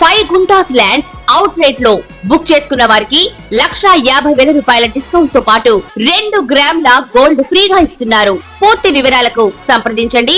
Five guntas land out రేట్లో book చేసుకున్న వారికి లక్షా యాభై వేల రూపాయల డిస్కౌంట్తో పాటు రెండు గ్రాముల గోల్డ్ ఫ్రీగా ఇస్తున్నారు. పూర్తి వివరాలకు సంప్రదించండి.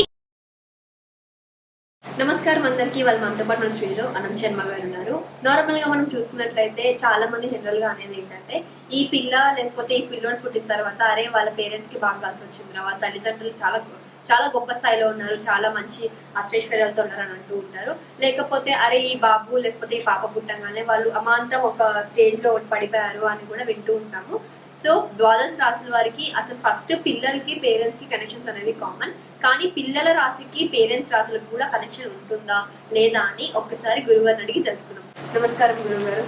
నమస్కారం అందరికీ. వాళ్ళ మనతో పాటు మన స్త్రీలో అనంత్ శర్మ గారు ఉన్నారు. నార్మల్గా మనం చూసుకున్నట్లయితే చాలా మంది జనరల్గా అనేది ఏంటంటే ఈ పిల్ల లేకపోతే ఈ పిల్లోని పుట్టిన తర్వాత అరే వాళ్ళ పేరెంట్స్కి బాగా కలిసి వచ్చిందిరా వాళ్ళ తల్లిదండ్రులు చాలా చాలా గొప్ప స్థాయిలో ఉన్నారు చాలా మంచి అష్టైశ్వర్యాలతో ఉన్నారు అని అంటూ ఉంటారు. లేకపోతే అరే ఈ బాబు లేకపోతే ఈ పాప పుట్టంగానే వాళ్ళు అమాంతం ఒక స్టేజ్లో పడిపోయారు అని కూడా వింటూ ఉంటాము. సో ద్వాదశ రాశుల వారికి అసలు ఫస్ట్ పిల్లలకి పేరెంట్స్కి కనెక్షన్స్ అనేవి కామన్ కానీ పిల్లల రాశికి పేరెంట్స్ రాశులకు కూడా కనెక్షన్ ఉంటుందా లేదా అని ఒక్కసారి గురుగారిని అడిగి తెలుసుకుందాం. నమస్కారం గురుగారు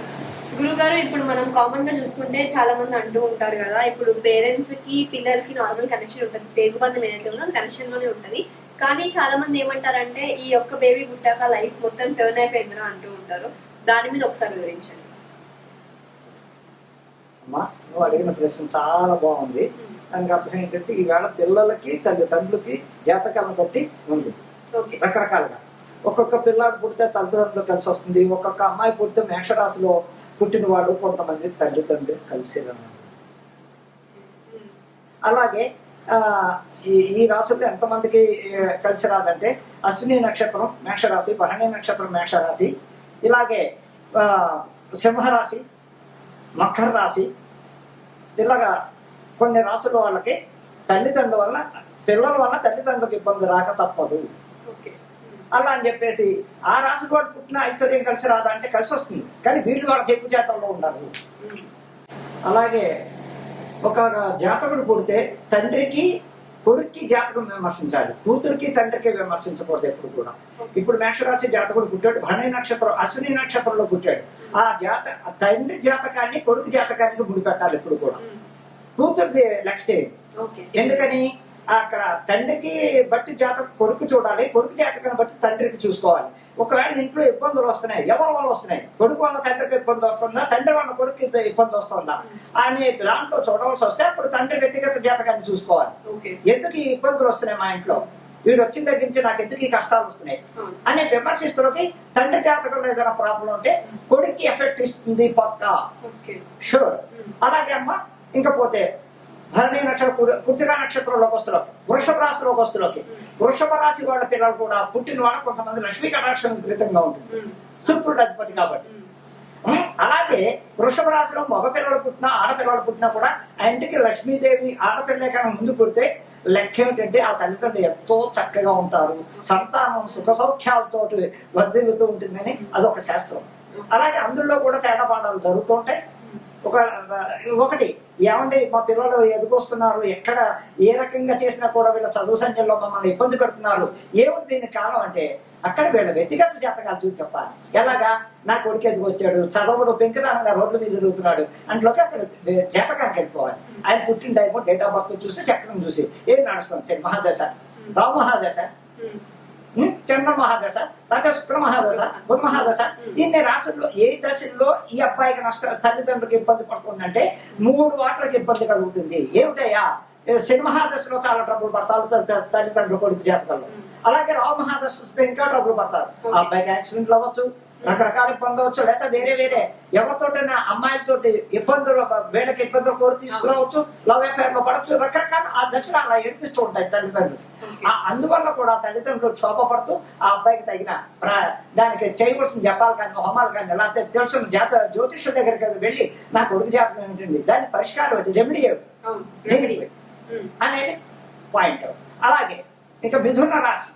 గురుగారు ఇప్పుడు మనం కామన్గా చూసుకుంటే చాలా మంది అంటూ ఉంటారు కదా ఇప్పుడు పేరెంట్స్కి పిల్లలకి నార్మల్ కనెక్షన్ ఉంటుంది. పేగుబంధం ఏదైతే ఉందో అది కనెక్షన్లోనే ఉంటది. కానీ చాలా మంది ఏమంటారంటే ఈ ఒక్క బేబీ పుట్టాక లైఫ్ మొత్తం టర్న్ అయిపోయిందిరా అంటూ ఉంటారు. దాని మీద ఒకసారి వివరించండి. అమ్మా నువ్వు అడిగిన ప్రశ్న చాలా బాగుంది. దానికి అర్థం ఏంటంటే ఈవేళ పిల్లలకి తల్లిదండ్రులకి జాతకాలను బట్టి ఉంది. ఓకే. రకరకాలుగా. ఒక్కొక్క పిల్లాడు పుడితే తల్లిదండ్రులు కలిసి వస్తుంది. ఒక్కొక్క అమ్మాయి పుడితే మేషరాశిలో పుట్టినవాడు కొంతమంది తల్లిదండ్రులు కలిసి అలాగే ఈ ఈ రాశుల్లో ఎంతమందికి కలిసి రాదంటే అశ్విని నక్షత్రం మేషరాశి భరణి నక్షత్రం మేషరాశి ఇలాగే సింహరాశి మకర రాశి ఇలాగా కొన్ని రాసుల వాళ్ళకి తల్లిదండ్రుల వల్ల పిల్లల వల్ల తల్లిదండ్రులకు ఇబ్బంది రాక తప్పదు. ఓకే. అలా అని చెప్పేసి ఆ రాశి వాడు పుట్టిన ఐశ్వర్యం కలిసి రాదా అంటే కలిసి వస్తుంది. కానీ వీళ్ళు వాళ్ళ చెప్పు చేతల్లో ఉండాలి. అలాగే ఒక జాతకుడు పుడితే తండ్రికి కొడుక్కి జాతకం విమర్శించాలి. కూతురికి తండ్రికి విమర్శించకూడదు ఎప్పుడు కూడా. ఇప్పుడు మేషరాశి జాతకుడు పుట్టాడు భరణి నక్షత్రం అశ్విని నక్షత్రంలో పుట్టాడు. ఆ జాత తండ్రి జాతకాన్ని కొడుకు జాతకానికి ముడిపెట్టాలి ఎప్పుడు కూడా. కూతురిది లెక్క చేయండి. ఎందుకని? అక్కడ తండ్రికి బట్టి జాతకం కొడుకు చూడాలి. కొడుకు జాతకాన్ని బట్టి తండ్రికి చూసుకోవాలి. ఒకవేళ ఇంట్లో ఇబ్బందులు వస్తున్నాయి ఎవరి వల్ల వస్తున్నాయి? కొడుకు వల్ల తండ్రికి ఇబ్బంది వస్తుందా? తండ్రి వల్ల కొడుకు ఇబ్బంది వస్తుందా? అని దాంట్లో చూడవలసి వస్తే అప్పుడు తండ్రి వ్యక్తిగత జాతకాన్ని చూసుకోవాలి. ఎందుకు ఈ ఇబ్బందులు వస్తున్నాయి మా ఇంట్లో? వీడు వచ్చిన దగ్గర నుంచి నాకు ఎందుకు ఈ కష్టాలు వస్తున్నాయి? అని విమర్శిస్తున్నకి తండ్రి జాతకంలో ఏదైనా ప్రాబ్లం ఉంటే కొడుక్కి ఎఫెక్ట్ ఇస్తుంది పక్కా. షూర్ అలాగే అమ్మ ఇంకపోతే భరణి నక్షత్రం కృతికా నక్షత్రంలోకి వస్తులోకి వృషభ రాశిలోకి వస్తులోకి వృషభ రాశి వాళ్ళ పిల్లలు కూడా పుట్టిన వాళ్ళ కొంతమంది లక్ష్మీ కటాక్షం విపరీతంగా ఉంటుంది. శుక్రుడు అధిపతి కాబట్టి. ఉం? అలాగే వృషభ రాశిలో మగ పిల్లలు పుట్టినా ఆడపిల్లలు పుట్టినా కూడా ఆ ఇంటికి లక్ష్మీదేవి ఆడపిల్లే కన్నా ముందు పుడితే లెక్క ఏమిటంటే ఆ తల్లిదండ్రులు ఎంతో చక్కగా ఉంటారు. సంతానం సుఖ సౌఖ్యాలతో వర్ధిల్లుతూ ఉంటుందని అదొక శాస్త్రం. అలాగే అందులో కూడా తేడాపాటాలు జరుగుతుంటాయి ఒక ఒకటి ఏమంటే మా పిల్లలు ఎదుకొస్తున్నారు ఎక్కడ ఏ రకంగా చేసినా కూడా వీళ్ళ చదువు సంఖ్యలో మమ్మల్ని ఇబ్బంది పెడుతున్నారు. ఏమిటి దీనికి కారణం అంటే అక్కడ వీళ్ళ వ్యక్తిగత జాతకాలు చూసి చెప్పాలి. ఎలాగా? నా కొడుకు ఎదుగొచ్చాడు చదవడు పెంకుదానంగా రోడ్ల మీద తిరుగుతున్నాడు అందులోకి అక్కడ జాతకానికి వెళ్ళిపోవాలి. ఆయన పుట్టిన టైం డేట్ ఆఫ్ బర్త్ చూసి చక్రం చూసి ఏం నడుస్తుంది? సరే మహాదశ. రావు మహాదశ. చంద్ర మహాదశ లేకపోతే శుక్ర మహాదశ గురు మహాదశ ఇన్ని రాశుల్లో ఏ దశల్లో ఈ అబ్బాయికి నష్ట తల్లిదండ్రులకు ఇబ్బంది పడుతుందంటే మూడు వాట్లకి ఇబ్బంది కలుగుతుంది. ఏమిటయ్యా? శని మహాదశలో చాలా ట్రబుల్ పడతారు తల్లి- తల్లి- తల్లిదండ్రుల కొడుకు జాతకంలో. అలాగే రావు మహాదశ వస్తే ఇంకా ట్రబుల్ పడతారు. ఆ అబ్బాయికి యాక్సిడెంట్లు అవ్వచ్చు రకరకాల ఇబ్బంది అవచ్చు లేదా వేరే వేరే ఎవరితోటైనా అమ్మాయిలతోటి ఇబ్బందులు వీళ్ళకి ఇబ్బందులు కోరి తీసుకురావచ్చు లవ్ అఫేర్లో పడవచ్చు రకరకాల ఆ దశలు అలా ఏడిపిస్తూ ఉంటాయి తల్లిదండ్రులు. ఆ అందువల్ల కూడా తల్లిదండ్రులు క్షోభపడుతూ ఆ అబ్బాయికి తగిన దానికి చేయవలసిన జపాలు కానీ హోమాలు కానీ లేకపోతే తెలుసు జాత జ్యోతిష్యుల దగ్గరికి వెళ్ళి నా కొడుకు జాతకం ఏమిటండి? దాని పరిష్కారం ఏంటి? రెమెడీ ఏమిటి? అనేది పాయింట్. అలాగే ఇక మిథున రాశి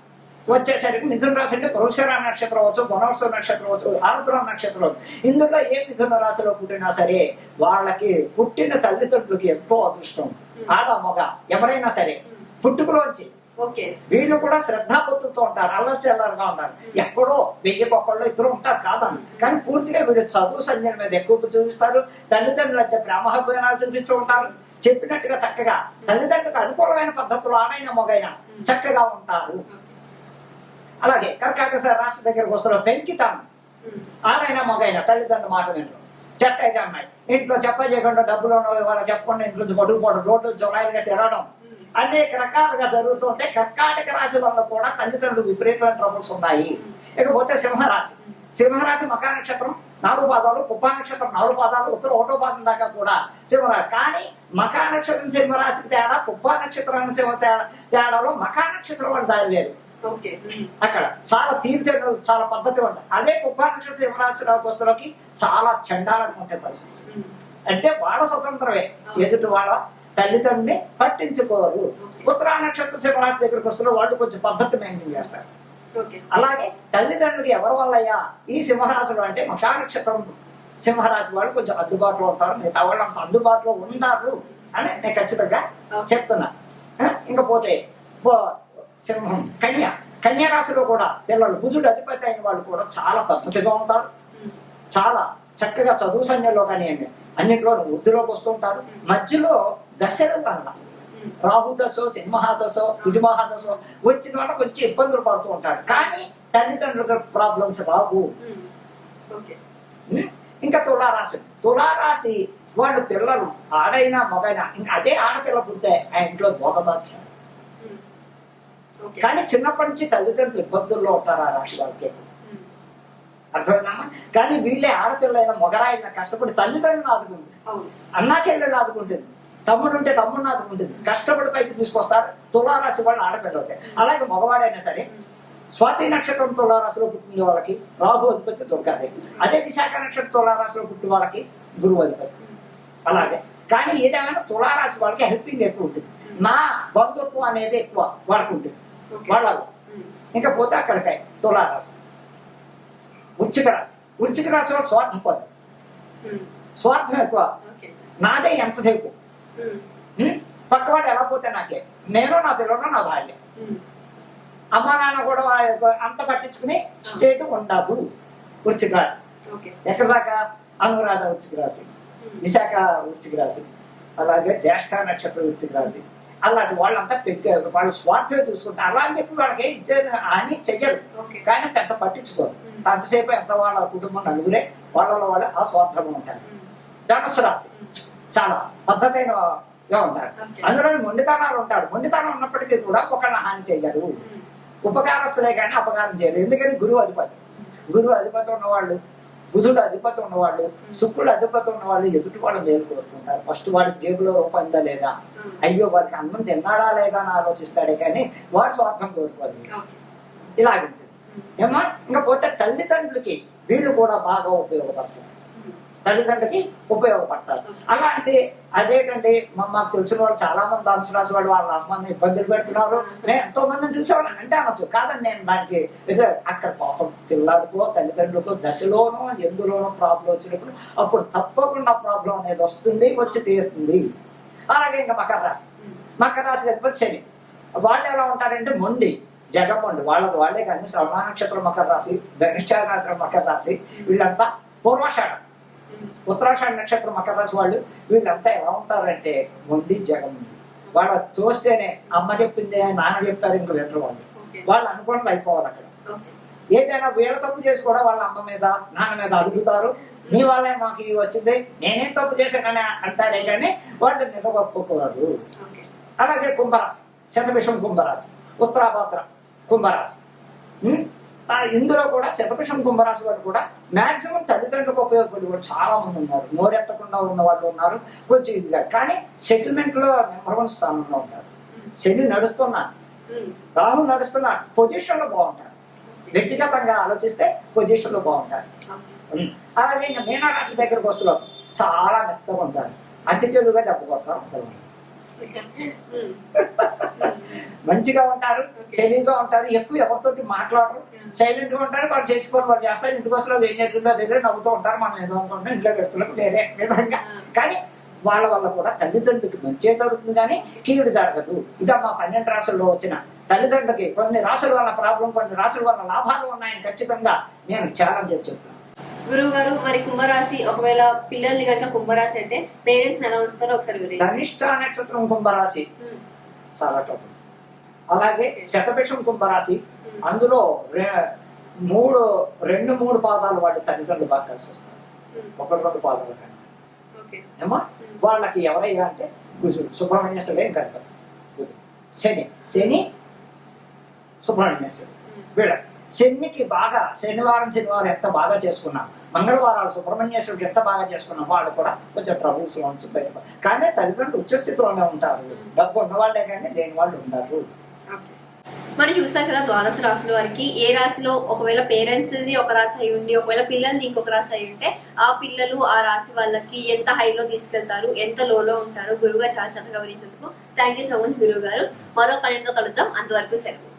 వచ్చేసరికి మిథున రాశి అంటే పురుషర నక్షత్రం అవచ్చు గుణవత్సవ నక్షత్రం అవచ్చు ఆరుద్ర నక్షత్రం అవచ్చు. ఇందులో ఏ మిథున రాశిలో పుట్టినా సరే వాళ్ళకి పుట్టిన తల్లిదండ్రులకి ఎంతో అదృష్టం. ఆడ మగ ఎవరైనా సరే పుట్టుకలోంచి ఓకే. వీళ్ళు కూడా శ్రద్ధాభక్తులతో ఉంటారు అల్లచెల్లారుగా ఉంటారు ఎక్కడో వెయ్యి ఒక్కళ్ళు ఇద్దరు ఉంటారు కాదని కానీ పూర్తిగా వీళ్ళు చదువు సంజయం మీద ఎక్కువ చూపిస్తారు తల్లిదండ్రులు అంటే ప్రేమాభిమానాలు చూపిస్తూ ఉంటారు. చెప్పినట్టుగా చక్కగా తల్లిదండ్రులకు అనుకూలమైన పద్ధతులు ఆడైన మొగైన చక్కగా ఉంటారు. అలాగే కర్కాటక రాశి దగ్గరకు వస్తున్న పెంకితనం ఆడైనా మగైనా తల్లిదండ్రుల మాట వినరు. చెట్ట అయితే అమ్మాయి ఇంట్లో చెప్ప చేయకుండా డబ్బులు ఉన్నవి వాళ్ళ చెప్పకుండా ఇంట్లో నుంచి రోడ్లు రోడ్డు తిరగడం. అనేక రకాలుగా జరుగుతుంటే కర్కాటక రాశి వల్ల కూడా తల్లిదండ్రులకు విపరీతమైన ట్రబుల్స్ ఉన్నాయి ఇకపోతే సింహరాశి. సింహరాశి మకా నక్షత్రం నాలుగు పాదాలు పుబ్బా నక్షత్రం నాలుగు పాదాలు ఉత్తర ఒకటో పాదం దాకా కూడా సింహరాశి కానీ మకా నక్షత్రం సింహరాశికి తేడా పుబ్బా నక్షత్రం సింహ తేడా తేడాలో మకా నక్షత్రం వాళ్ళు దారి ఓకే. అక్కడ చాలా తీర్చేటలు చాలా పద్ధతి ఉంటాయి. అదే కుప్పాక్ష సింహరాశి వస్తువులకి చాలా ఉంటాయి పరిస్థితి. అంటే వాళ్ళ స్వతంత్రమే. ఎదుటి వాళ్ళ తల్లిదండ్రుని పట్టించుకోరు. ఉత్తరా నక్షత్ర సింహరాశి దగ్గరికి వస్తున్న వాళ్ళు కొంచెం పద్ధతి మెయింటైన్ చేస్తారు. అలాగే తల్లిదండ్రులకి ఎవరి వల్లయ్యా? ఈ సింహరాశులు అంటే మషా నక్షత్రం సింహరాశి వాళ్ళు కొంచెం అందుబాటులో ఉంటారు. మిగతా వాళ్ళు అంత అందుబాటులో ఉన్నారు అని నేను ఖచ్చితంగా చెప్తున్నా. ఆ, ఇంకా పోతే పో- సింహం కన్య. కన్య రాశిలో కూడా పిల్లలు బుధుడు అధిపతి అయిన వాళ్ళు కూడా చాలా పద్ధతిగా ఉంటారు. చాలా చక్కగా చదువు సంఖ్యలో కానీ అన్నింటిలో వృద్ధిలోకి వస్తుంటారు మధ్యలో దశలు వల్ల రాహు దశో సింహదశో కుజమహాదశో వచ్చిన వాళ్ళ కొంచెం ఇబ్బందులు పడుతూ ఉంటారు కానీ తల్లిదండ్రులకు ప్రాబ్లమ్స్ రావు. ఓకే ఉం? ఇంకా తులారాశి. తులారాశి వాళ్ళు పిల్లలు ఆడైనా మగైనా ఇంకా అదే ఆడపిల్ల పుడితే ఆ ఇంట్లో భోగభాగ్యం. ఓకే కానీ చిన్నప్పటి నుంచి తల్లిదండ్రులు ఇబ్బందుల్లో ఉంటారు ఆ రాశి వాళ్ళకి. అర్థమైందమ్మా కానీ వీళ్ళే ఆడపిల్లైన మొగరాయిన కష్టపడి తల్లిదండ్రులను ఆదుకుంటుంది అన్నా చెల్లెళ్ళు ఆదుకుంటుంది తమ్ముడు ఉంటే తమ్ముడిని ఆదుకుంటుంది కష్టపడి పైకి తీసుకొస్తారు. తులారాశి వాళ్ళు ఆడపిల్ల అవుతాయి అలాగే మగవాడైనా సరే స్వాతి నక్షత్రం తులారాశిలో పుట్టిన వాళ్ళకి రాహు అధిపతి దొరకాలి. అదే విశాఖ నక్షత్రం తులారాశిలో పుట్టిన వాళ్ళకి గురువు అధిపతి. అలాగే కానీ ఏదేమైనా తులారాశి వాళ్ళకి హెల్పింగ్ ఎక్కువ ఉంటుంది. నా బంధుత్వం అనేది ఎక్కువ వాళ్ళకు ఉంటుంది. వాళ్ళలో. ఇంకా పోతే అక్కడికాయ తులారాశి. వృచ్చిక రాశి. వృచ్చిక రాశి వాళ్ళు స్వార్థపరం స్వార్థం ఎక్కువ. నాదే ఎంతసేపు? పక్కవాడు ఎలా పోతే నాకే? నేను నా పిల్లలు నా భార్య. అమ్మ నాన్న కూడా అంత పట్టించుకుని స్టేట్ ఉండదు. వృచ్చిక రాశి. ఓకే. ఎక్కడ దాకా? అనురాధ వృచ్చిక రాశి. విశాఖ వృచ్చిక రాశి. అలాగే జ్యేష్ఠ నక్షత్ర వృచ్చిక రాశి. అలాంటి వాళ్ళంతా పెద్ద వాళ్ళు స్వార్థం చూసుకుంటారు అలా అని చెప్పి వాళ్ళకి ఇద్దరు అని చెయ్యరు. కానీ పెద్ద పట్టించుకోరు. అంతసేపు ఎంత వాళ్ళ కుటుంబం నలుగురే వాళ్ళలో వాళ్ళు ఆ స్వార్థంగా ఉంటారు. ధనుసు రాశి. చాలా పద్ధతైనగా ఉంటారు. అందులో మొండితనాలు ఉంటారు. మొండితనం ఉన్నప్పటికీ కూడా ఒకళ్ళ హాని చేయరు. ఉపకారస్తులే కానీ అపకారం చేయరు. ఎందుకని? గురువు అధిపతి. గురువు అధిపతి ఉన్నవాళ్ళు బుధుడు అధిపతి ఉన్నవాళ్ళు శుక్రుడు అధిపతి ఉన్నవాళ్ళు ఎదుటి వాళ్ళు మేలు కోరుకుంటారు. ఫస్ట్ వాడికి జేబులో రూపాయి ఉందా లేదా? అయ్యో వాడికి అన్నం తిన్నాడా లేదా అని ఆలోచిస్తాడే కానీ వాడు స్వార్థం కోరుకోదు ఇలాగుంటుంది. ఏమా ఇంకా పోతే తల్లిదండ్రులకి వీళ్ళు కూడా బాగా ఉపయోగపడతారు. తల్లిదండ్రులకి ఉపయోగపడతారు. అలాంటి అదేంటంటే మా మాకు తెలిసిన వాళ్ళు చాలా మంది ధనుసు రాసి వాళ్ళు వాళ్ళ అమ్మని ఇబ్బందులు పెడుతున్నారు. నేను ఎంతో మందిని చూసేవాళ్ళని అంటే అనొచ్చు. కాదని నేను దానికి ఎదురు అక్కడ పాపం పిల్లలకో తల్లిదండ్రులకో దశలోనో ఎందులోనో ప్రాబ్లం వచ్చినప్పుడు అప్పుడు తప్పకుండా ప్రాబ్లం అనేది వస్తుంది వచ్చి తీరుతుంది. అలాగే ఇంకా మకర రాశి. మకర రాశి లేకపోతే శని. వాళ్ళు ఎలా ఉంటారంటే మొండి జగమొండి వాళ్ళకి వాళ్ళే కానీ శ్రవణ నక్షత్రం మకర రాశి ధనిష్ట మకర రాశి. వీళ్ళంతా పూర్వషాఢం. ఉత్తరాషాఢ నక్షత్రం మకర రాశి వాళ్ళు వీళ్ళంతా ఎలా ఉంటారంటే మొండి జగముండి వాళ్ళ చూస్తేనే అమ్మ చెప్పిందే నాన్న చెప్పారు ఇంక వినరు వాళ్ళు. వాళ్ళు అనుకోవడం అయిపోవాలి అక్కడ. ఏదైనా వీళ్ళ తప్పు చేసి కూడా వాళ్ళ అమ్మ మీద నాన్న మీద అడుగుతారు నీ వల్లే మాకు ఇది వచ్చింది నేనేం తప్పు చేశానని అంటారే కానీ వాళ్ళు నిజగొప్పుకోరు అలాగే కుంభరాశి శతభిషం కుంభరాశి ఉత్తరాభాద్ర కుంభరాశి. ఇందులో కూడా శతభిషం కుంభరాశి వారు కూడా మాక్సిమం తల్లిదండ్రులకు ఉపయోగపడే వాళ్ళు చాలా మంది ఉన్నారు. నోరెత్తకుండా ఉన్న వాళ్ళు ఉన్నారు. కొంచెం ఇదిగా. కానీ సెటిల్మెంట్లో నెంబర్ వన్ స్థానంలో ఉంటారు. శని నడుస్తున్నా రాహు నడుస్తున్నా పొజిషన్లో బాగుంటారు వ్యక్తిగతంగా ఆలోచిస్తే పొజిషన్లో బాగుంటారు. అలాగే ఇంకా మీనరాశి దగ్గరకు వస్తున్నారు. చాలా మెత్తగా ఉంటారు. అతి తెలుగుగా దెబ్బ కొడతారు. ఉంటారు మంచిగా ఉంటారు. తెలివిగా ఉంటారు ఎక్కువ ఎవరితోటి మాట్లాడరు. సైలెంట్గా ఉంటారు వాళ్ళు చేసుకోవాలి వాళ్ళు చేస్తారు ఇంటికి వస్తారు ఏం జరుగుతుందో దగ్గర నవ్వుతూ ఉంటారు మనం ఏదో అనుకుంటాం ఇంట్లో పెడుతున్నారు వేరే విధంగా. కానీ వాళ్ళ వల్ల కూడా తల్లిదండ్రులకి మంచి జరుగుతుంది కానీ కీడు జరగదు ఇదా మా పన్నెండు రాసుల్లో వచ్చిన తల్లిదండ్రులకి కొన్ని రాసుల వల్ల ప్రాబ్లం కొన్ని రాసుల వల్ల లాభాలు ఉన్నాయని ఖచ్చితంగా నేను ఛాలెంజ్ చెప్తున్నాను గురువు గారు మరి కుంభరాశి ఒకవేళ పిల్లల్ని కనుక కుంభరాశి అయితే పేరెంట్స్ ఎలా ఉంచుతారో ఒకసారి. ధనిష్ట నక్షత్రం కుంభరాశి చాలా టఫ్ అలాగే శతభిషం కుంభరాశి అందులో మూడు రెండు మూడు పాదాలు వాళ్ళ తల్లిదండ్రులు బాగా కలిసి వస్తారు. ఉమ్, ఒకటి రెండు పాదాలు కన్నా ఏమా? ఉమ్, వాళ్ళకి ఎవరయ్యా అంటే కుజుడు సుబ్రహ్మణ్యేశ్వరుడు కలపదు శని శని సుబ్రహ్మణ్యేశ్వరుడు. ఉమ్, వీళ్ళ శనికి బాగా శనివారం శనివారం ఎంత బాగా చేసుకున్నాం? మంగళవారాలు సుబ్రహ్మణ్యేశ్వరుడికి ఎంత బాగా చేసుకున్నాం? వాళ్ళు కూడా కొంచెం ట్రబుల్స్లో బయట కానీ తల్లిదండ్రులు ఉచ్చస్థితిలోనే ఉంటారు. డబ్బు ఉన్నవాళ్ళే కానీ దేని వాళ్ళు ఉండరు. మరి చూసారు కదా ద్వాదశ రాశుల వారికి ఏ రాశిలో ఒకవేళ పేరెంట్స్ ఒక రాశి అయి ఉండి ఒకవేళ పిల్లల్ని ఇంకొక రాశి అయి ఉంటే ఆ పిల్లలు ఆ రాశి వాళ్ళకి ఎంత హైలో తీసుకెళ్తారు? ఎంత లోలో ఉంటారు? గురువుగా చాలా చక్కగా వివరించినందుకు థ్యాంక్ యూ సో మచ్ గురువు గారు మరో పన్నెండుతో కలుద్దాం. అంతవరకు సెలవు.